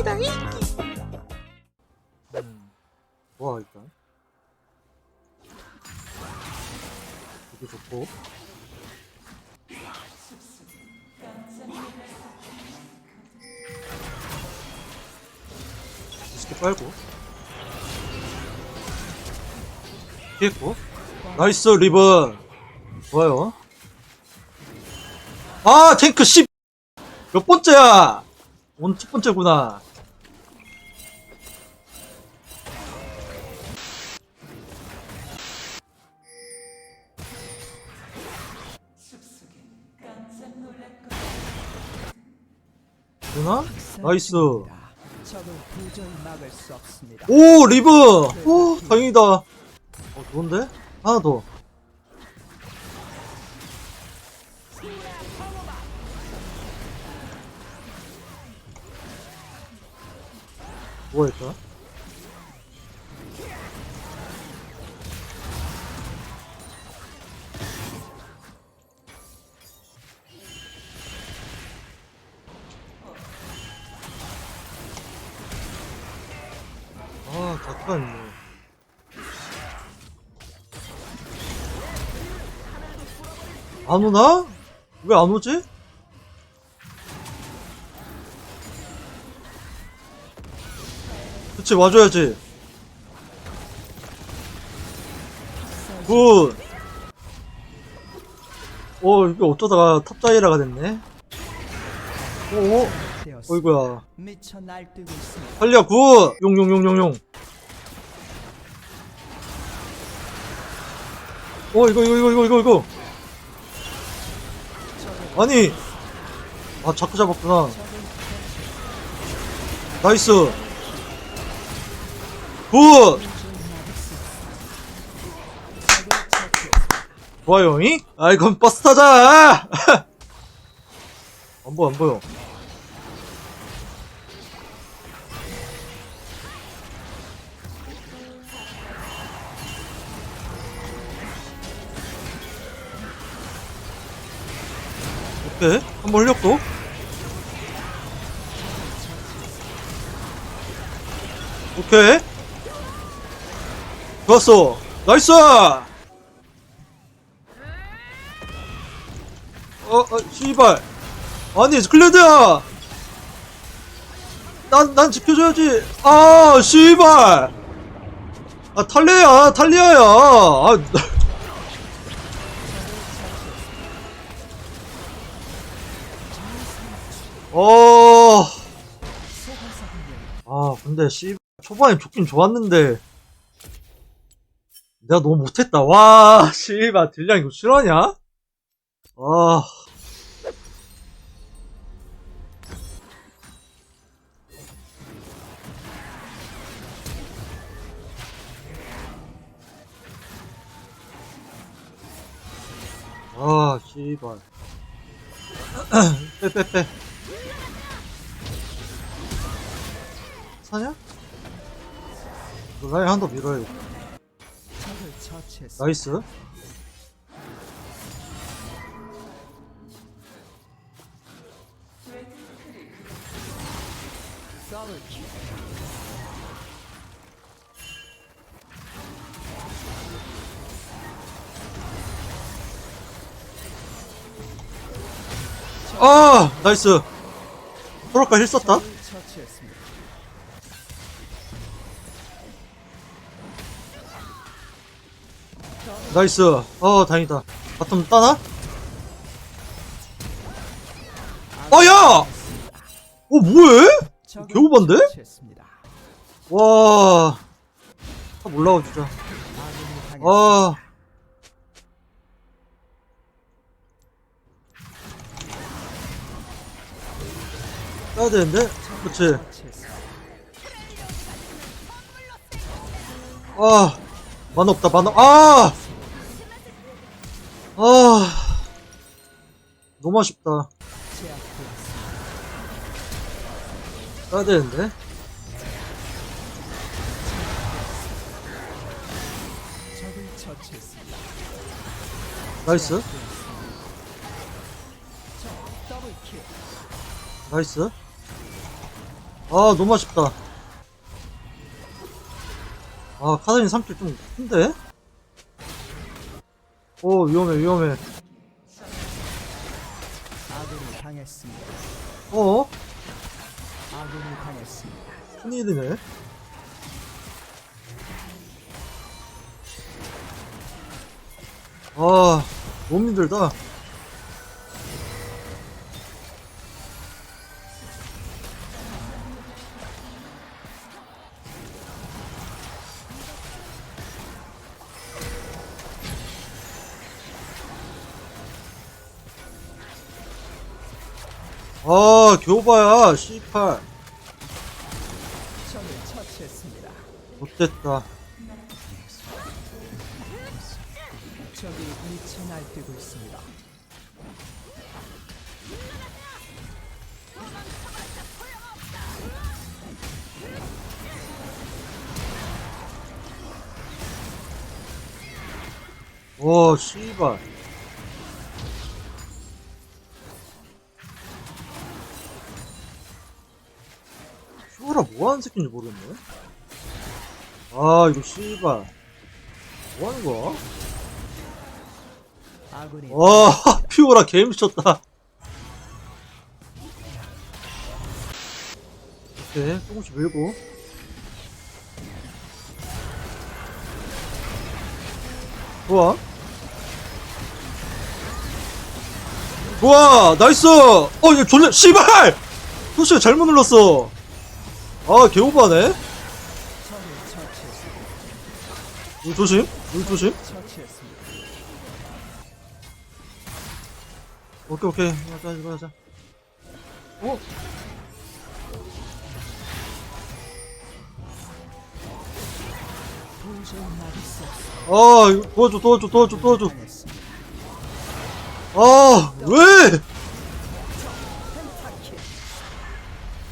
인기다 인기. 음, 좋아 일단 이게 좋고. 스킬 빨고. 피했고. 나이스 리븐 좋아요. 아 탱크 10몇 번째야? 오늘 첫 번째구나 되나? 나이스. 오 리브 오 다행이다 어 좋은데? 하나 더 뭐가 있다? 아 잠깐만 안 오나? 왜 안 오지? 그치 와줘야지 굿 오, 이게 어쩌다가 탑다이라가 됐네. 오, 되었습니다. 어이구야. 미쳐 날뛰고 있습니다. 살려, 굿! 용, 용, 용, 용, 용. 어, 이거, 이거, 이거, 이거, 이거, 이거. 아니. 아, 자꾸 잡았구나. 나이스. 굿! 좋아요, 잉? 아, 이건 버스 타자! 안 보여, 안 보여. 오케이. 한번 흘렸고. 오케이. 좋았어. 나이스! 어, 어, 씨발. 아니, 클레드야! 난, 난 지켜줘야지. 아, 씨발! 아, 탈리야, 탈리아야. 아, 어. 아, 근데 씨 초반에 좋긴 좋았는데 내가 너무 못했다. 와, 씨발 딜량 이거 실화냐? 아. 아, 씨발. 빼, 빼, 빼. 사냐? 너 라인 한더 밀어야겠다. 적을 처치했습니다. 나이스. 아, 나이스. 힐 썼다. 나이스. 어, 다행이다. 바텀 따나? 어, 야! 어, 뭐해? 처치했습니다. 와. 주자. 아군이 당했습니다. 아. 따야 되는데? 처치했습니다. 아. 만화 없다, 만화. 아! 아. 너무 아쉽다. 따야 되는데? 나이스. 나이스. 아, 너무 아쉽다. 아, 카드린 3킬 좀 큰데? 오, 위험해, 위험해. 아군이 당했습니다. 어? 아군이 당했습니다. 큰일이네. 아, 너무 힘들다. 아, 교바야, C8. 적을 처치했습니다. 못됐다. 적이 미쳐 날뛰고 있습니다. 오, 씨발. 뭐하는 새끼인지 모르겠네. 아, 이거 씨발. 뭐하는 거야? 와, 피오라 개 미쳤다. 오케이, 조금씩 밀고. 좋아. 좋아, 나이스! 어, 이거 졸래, 씨발! 소시가 잘못 눌렀어. 아, 개오바네? 이거 조심, 이거 조심. 오케이, 오케이. 가자, 이거 하자. 없습니다. 아, 도와줘, 도와줘, 도와줘, 도와줘. 아, 왜?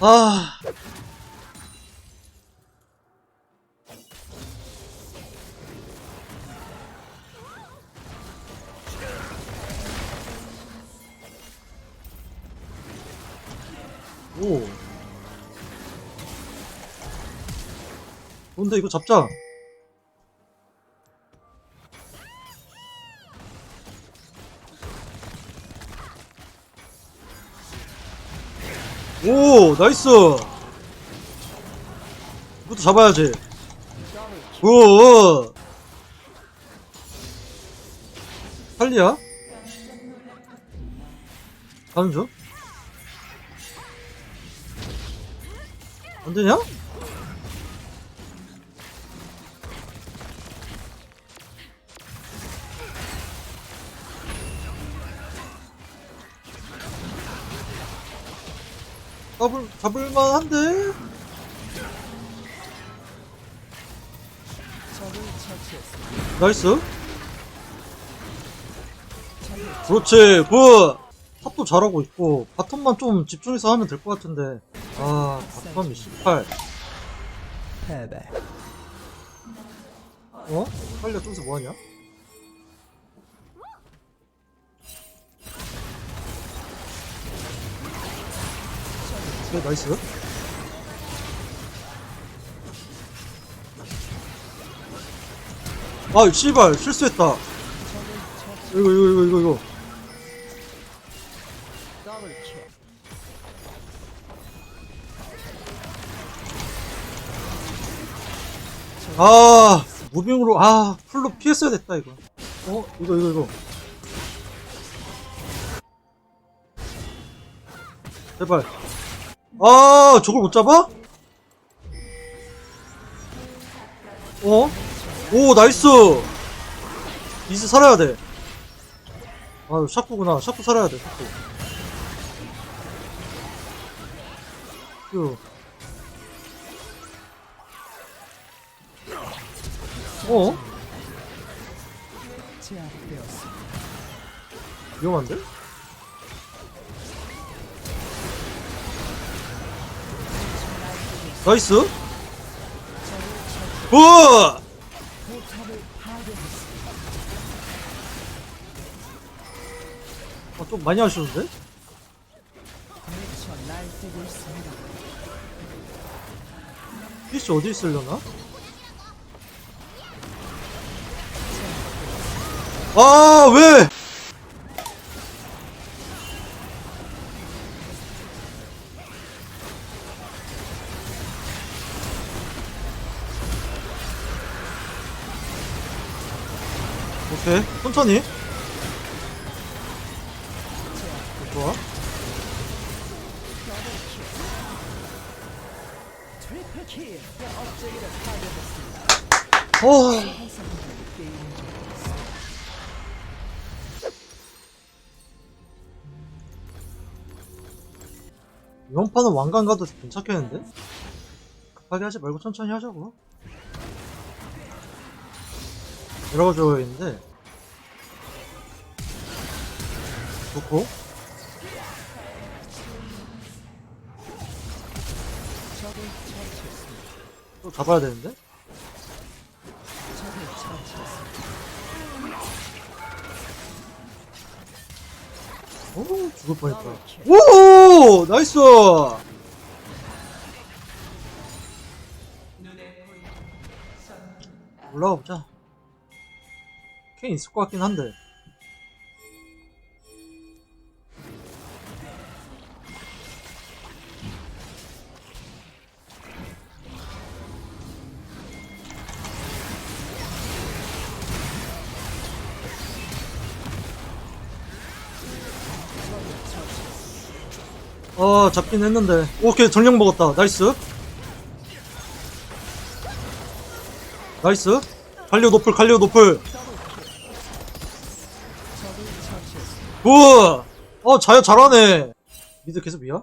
아. 오. 뭔데 이거 잡자. 오, 나이스. 이것도 잡아야지. 오. 할리야? 가는 중? 안 되냐? 잡을, 잡을만 한데? 적을 처치했습니다. 나이스. 그렇지, 굿! 탑도 잘하고 있고, 바텀만 좀 집중해서 하면 될 것 같은데. 아, 바텀이 18. 패배. 어? 빨리 저기서 뭐하냐? 네, 나이스. 아, 씨발, 실수했다. 이거, 이거, 이거, 이거, 이거. 아, 무빙으로, 아, 풀로 피했어야 됐다, 이거. 어? 이거, 이거, 이거. 제발. 아, 저걸 못 잡아? 어? 오, 나이스! 이즈 살아야 돼. 아, 샤프구나. 샤프 살아야 돼, 샤프. 그. 어? 제압되었습니다. 위험한데? 나이스! 파괴했습니다. 아, 좀 많이 있습니다. 피쉬 어디 있으려나? 아, 왜? 오케이, 천천히. 좋아. 어, 이번 판은 왕관 가도 괜찮겠는데? 급하게 하지 말고 천천히 하자고. 내려가줘야겠는데. 좋고. 적을 처치했습니다. 또 잡아야 되는데? 오, 죽을 뻔했다. 오! 나이스! 올라가 보자. 케인 있을 것 같긴 한데. 어, 잡긴 했는데. 오케이, 전령 먹었다. 나이스. 나이스. 갈리오 노플, 갈리오 노플. 굿! 어, 자야 잘하네. 미드 계속 미야?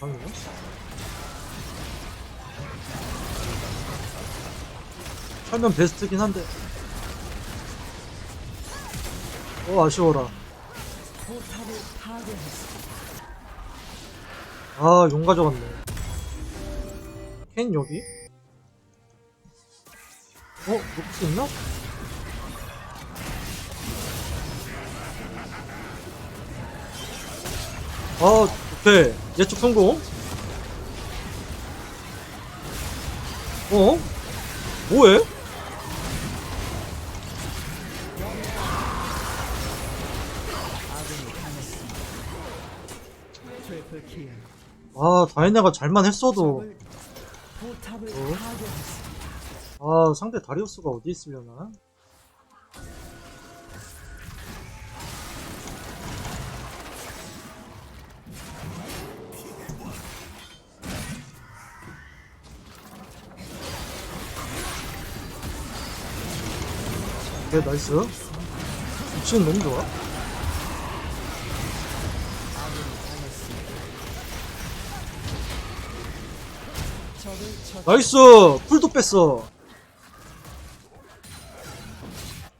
방이야? 살면 베스트긴 한데. 어, 아쉬워라. 아, 용 가져갔네. 켄 여기? 어, 녹수 있나? 아, 오케이. 예측 성공. 어? 뭐해? 아, 다이나가 잘만 했어도. 어? 아, 상대 다리우스가 어디 있으려나? 네, 나이스. 미치는 너무 좋아. 나이스! 풀도 뺐어.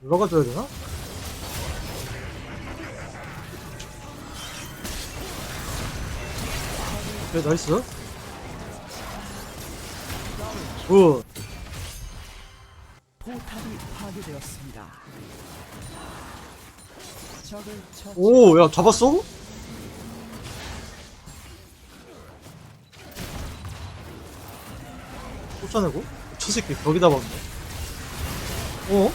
올라가줘야 되나? 오케이, 나이스. 굿. 포탑이 파괴되었습니다. 적을 처치. 오, 야, 잡았어? 쫓아내고? 저 새끼 벽에다 박네. 어?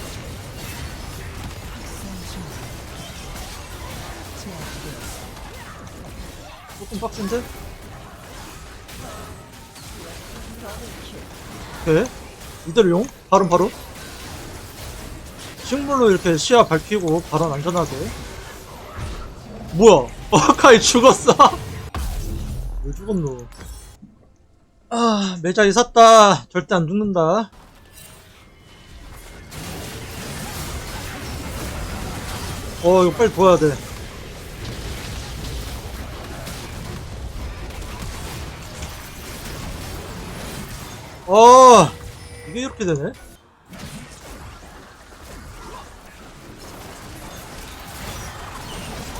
조금 빡센데? 오케이. 이대로 용? 바로 바로. 식물로 이렇게 시야 밝히고 바로 안전하게. 뭐야? 어, 카이 죽었어. 왜 죽었노? 아, 매자이 샀다. 절대 안 죽는다. 어, 이거 빨리 도와야 돼. 어, 이게 이렇게 되네?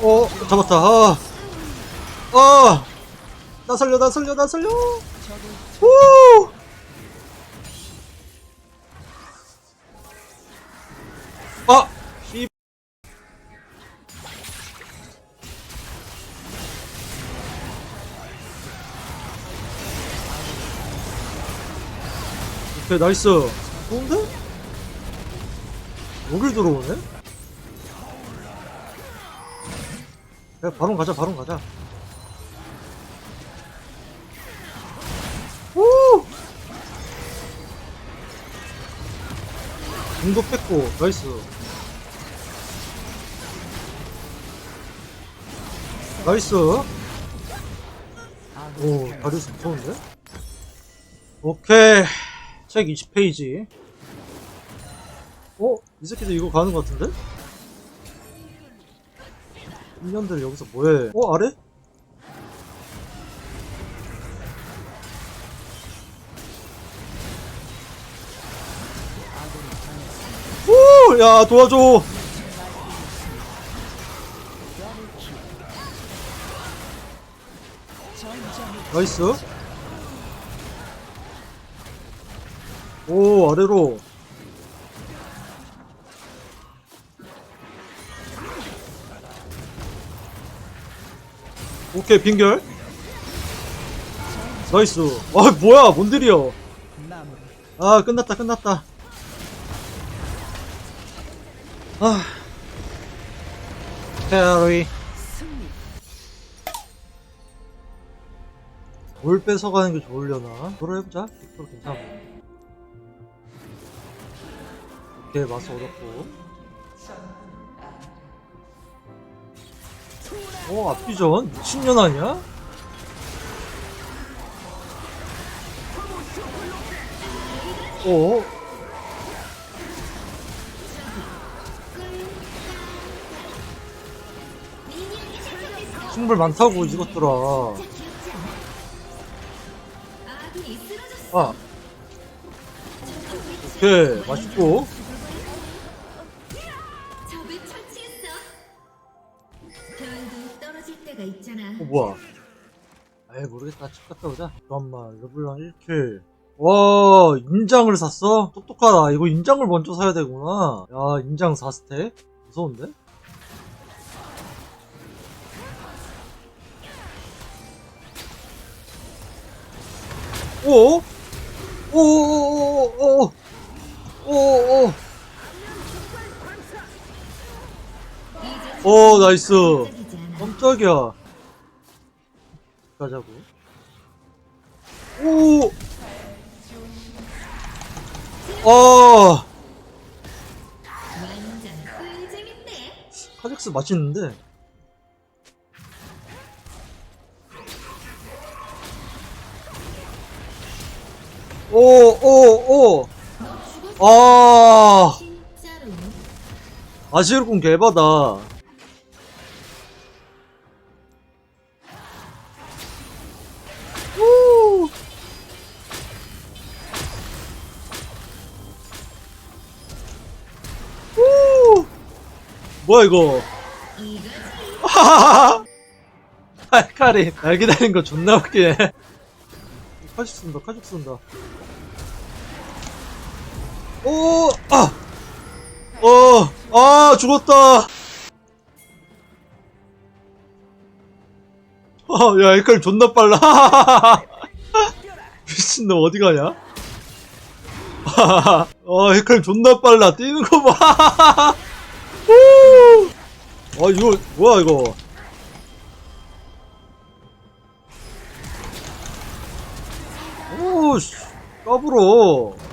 어, 잡았다. 아, 아, 나 살려, 나 살려, 나 살려. 우! 아! 이 오케이 나이스 좋은데? 여길 들어오네? 야 바론 가자 바론 가자 공도 뺐고 나이스 나이스 오. 다리우스 무서운데? 오케이 책 20페이지 어? 이 새끼들 이거 가는 것 같은데? 인년들 여기서 뭐해 어 아래? 야 도와줘. 나이스. 오 아래로. 오케이 빙결. 나이스. 아 뭐야 마무리. 아 끝났다 끝났다 아 승리. 뭘 뺏어가는 게 좋으려나 그걸 해보자 빅토르 괜찮아 오케이 마스 얻었고 어 앞비전 미친년 아니야? 어? 승불 많다고 이것들아. 아. 오케이 맛있고. 어 뭐야? 에이 모르겠다. 집 갔다 오자. 잠깐만 르블랑 1킬. 와 인장을 샀어? 똑똑하다. 이거 인장을 먼저 사야 되구나. 야 인장 4스택? 무서운데? 오! 오, 오, 오, 오, 오, 오, 나이스 깜짝이야 가자고 오 아! 카젝스 맛있는데 오, 오, 오. 아. 아시르군 개바다. 우! 우! 뭐야 이거? 이거지. 칼칼이 날 기다린 거 존나 웃기네. 카죽 쏜다, 카죽 쏜다. 오, 아, 어, 아 죽었다. 어, 야, 이칼 존나 빨라. 미친놈 어디 가냐? 어, 이칼 존나 빨라. 뛰는 거 봐. 우! 아, 이거, 뭐야, 이거. 더블로 더블로